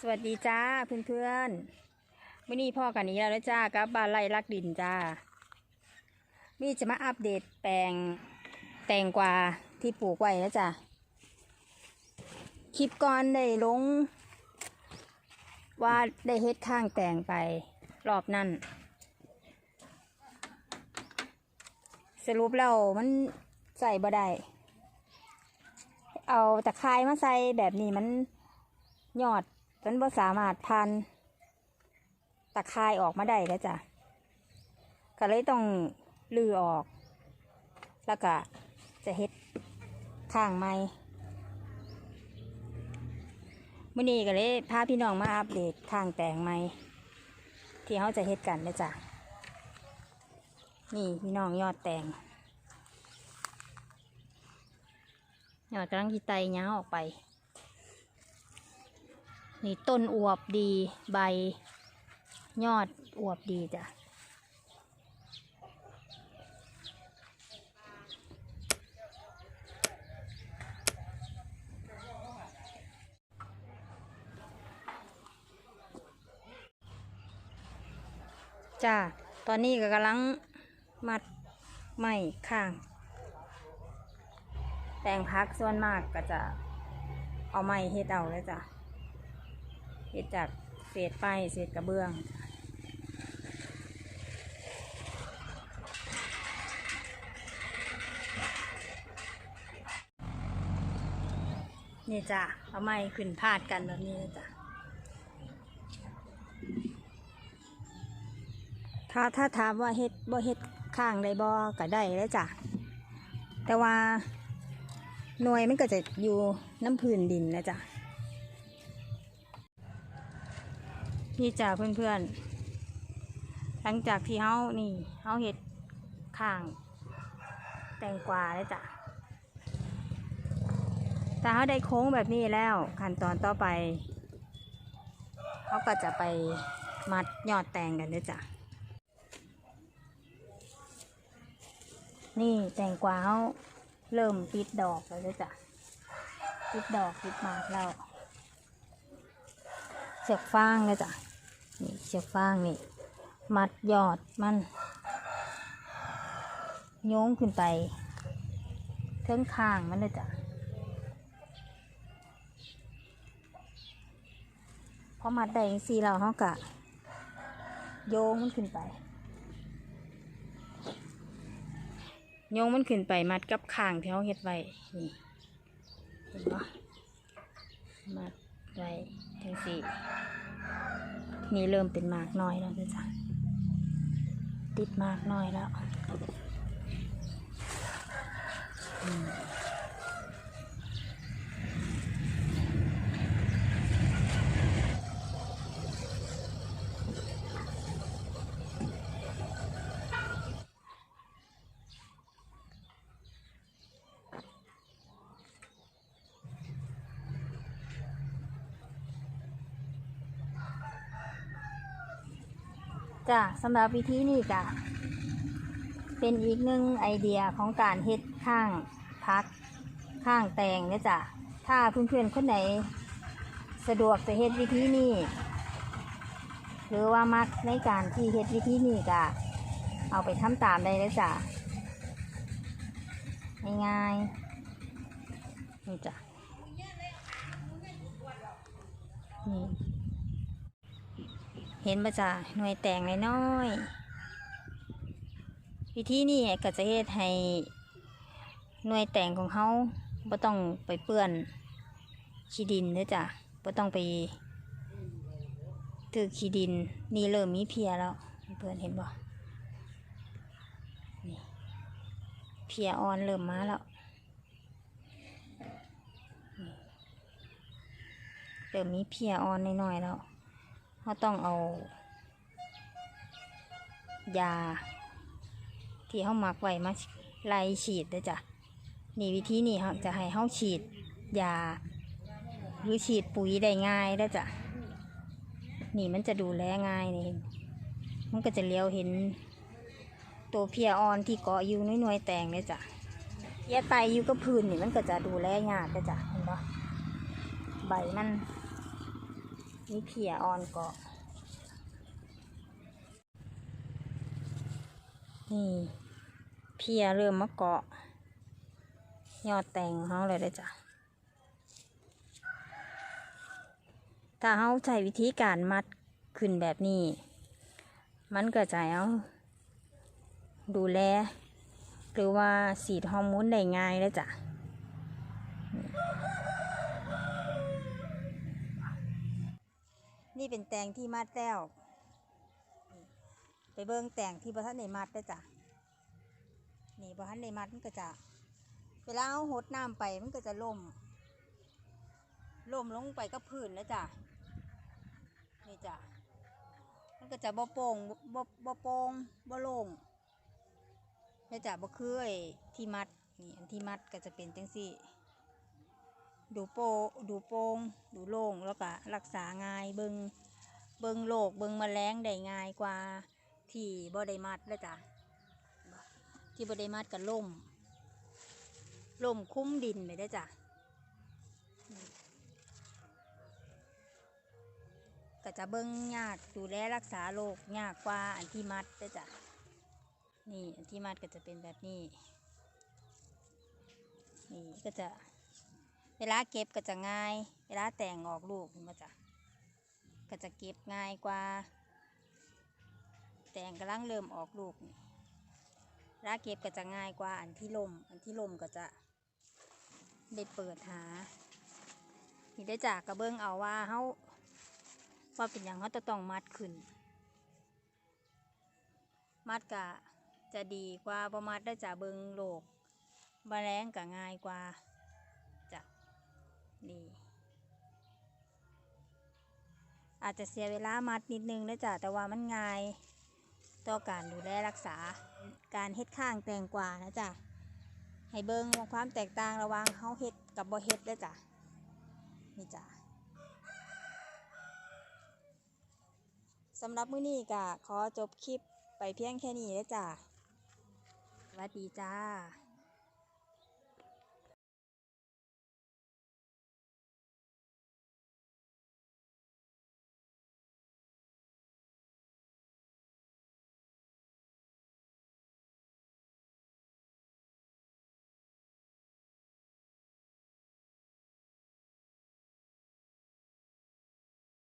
สวัสดีจ้าเพื่อนๆมื่อนี้พ่อกันนี้แล้วนะจ้ากับบ้านไร่รักดินจ้ามีจะมาอัปเดตแปลงแตงกวาที่ปลูกไว้แล้วจ้าคลิปก่อนได้ลง ว่าได้เฮ็ดข้างแตงไปรอบนั้นสรุปแล้วมันใส่บ่ได้เอาตะไคร้มาใส่แบบนี้มันยอด มันบ่สามารถพันตะไคร้ออกมาได้แล้วจ้ะก็เลยต้องลือออก แล้วก็จะเฮ็ดข้างไม้มื่อนี้ก็เลยพาพี่น้องมาอัปเดตข้างแตงไม้ที่เขาจะเฮ็ดกันนะจ้ะนี่พี่น้องยอดแตงยอดกำลังที่ไตย้าออกไป นี่ต้นอวบดีใบ ยอดอวบดีจ้ะจ้า ตอนนี้ก็กำลังมัดไม้ข้าง แตงพักส่วนมากก็จะเอาไม้เฮ็ดเอาเลยจ้ะ เฮ็ดจากเศษไฟเศษกระเบื้องนี่จ้ะเอาไม้ขึ้นพาดกันแบบนี้เลยจ้ะถ้าถ้าถามว่าเฮ็ดบ่เฮ็ดข้างได้บ่ก็ได้แล้วจ้ะ แต่ว่าหน่วยมันก็จะอยู่น้ำพื้นดินนะจ๊ะ นี่จ้ะเพื่อนๆ หลังจากที่เฮานี่เฮาเห็ดข้าง แตงกวาแล้วจ้ะแต่เขาได้โค้งแบบนี้แล้วขั้นตอนต่อไปเขาก็จะไปมัดยอดแตงกันด้วยจ้ะ นี่แตงกวาเขาเริ่มปิดดอกแล้วด้วยจ้ะ ปิดดอกปิดหมากแล้วเชือกฟางเลยจ้ะ นี่เชือกฟางนี่ มัดยอดมันโยงขึ้นไปเทิงข้างมันเลยจ้ะพอมัดได้จังสีเราเขากะ โยงมันขึ้นไป โยงมันขึ้นไปมัดกับข้างที่เขาเฮ็ดไว้นี่เห็นปะมัดไว้จังสี่ นี่เริ่มเป็นหมากน้อยแล้วจ้ะติดหมากน้อยแล้ว จ้ะสำหรับวิธีนี้กะเป็นอีกหนึ่งไอเดียของการเฮ็ดข้างพักข้างแตงเนี่ยจ้ะถ้าเพื่อนๆคนไหน สะดวกจะเฮ็ดวิธีนี้หรือว่ามักในการที่เฮ็ดวิธีนี้กะเอาไปทำตามได้เลยจ้ะง่ายๆนี่จ้ะนี่ เห็นปะจ้ะหน่วยแต่งน้อยวิธีนี้ก็จะเฮ็ดให้หน่วยแต่งของเขาบ่ต้องไปเปื้อนขี้ดินเด้อจ้ะบ่ต้องไปถือขี้ดิน นี่เริ่มมีเพียแล้วเพื่อนเห็นบ่นี่เพียอ่อนเริ่มมาแล้วเริ่มมีเพียอ่อนน้อยๆแล้ว เขาต้องเอา ยา ที่เขาหมักไว้มาไล่ฉีดเด้อจ้ะนี่วิธีนี้เขาจะให้เขาฉีด ยา หรือฉีดปุ๋ยได้ง่ายเด้จ้ะนี่มันจะดูแลง่ายนี่มันก็จะเลี้ยวเห็น ตัวเพียออนที่เกาะอยู่หน่วยๆแตงเลยจ้ะเพียไตอยู่กับพื้นนี่มันก็จะดูแลยากเด้อจ้ะเห็นปะใบมัน นี่เพียอ่อนเกาะนี่เพียเริ่มมาเกาะ ยอดแต่งเขาเลยได้จ้ะ ถ้าเขาใช้วิธีการมัดขึ้นแบบนี้ มันก็จะเอาดูแล หรือว่าสีดฮอร์โมนได้ง่ายเลยจ้ะ นี่เป็นแตงที่มัดแล้วไปเบิ้งแตงที่บทันได้มัดได้จ้ะนี่บทันได้มัดมันก็จะเวลาเอาหดน้ำไปมันก็จะล่มล่มลงไปกับพื้นแล้วจ้ะนี่จ้ะมันก็จะบ่โป่งบ่บ่โป่งบ่โล่งนี่จ้ะบ่คือไอ้ที่มัดนี่อันที่มัดก็จะเป็นจังซี่ ดูโปดูโปร่งดูโล่งแล้วก็รักษาง่ายเบิงเบิงโรคเบิงแมลงได้ง่ายกว่าที่บ่ได้มัดแล้วจ้ะที่บ่ได้มัดกับล่มล่มคุ้มดินไปได้จ้ะก็จะเบิงยากดูแลรักษาโรคยากกว่าอันที่มัดได้จ้ะนี่อันที่มัดก็จะเป็นแบบนี้นี่ก็จะ เวลาเก็บก็จะง่าย เวลาแต่งออกลูกมันจะก็จะเก็บง่ายกว่า แต่งกำลังเริ่มออกลูกนี่เวลาเก็บก็จะง่ายกว่าอันที่ลมอันที่ลมก็จะได้เปิดหานี่ได้จากกระเบื้องเอาว่าเขาว่าเป็นอย่างเขาจะต้องมัดขึ้น มัดกะจะดีกว่าประมัดได้จากเบิงโลกแมลงก็ง่ายกว่า นี่ อาจจะเสียเวลามัดนิดนึงนะจ๊ะแต่ว่ามันง่ายต่อการดูแลรักษาการเฮ็ดข้างแตงกวานะจ๊ะให้เบิ่งว่าความแตกต่างระหว่างเฮาเฮ็ดกับบ่เฮ็ดนะจ๊ะนี่จ้ะสำหรับมื้อนี้ก็ขอจบคลิปไปเพียงแค่นี้นะจ๊ะสวัสดีจ้า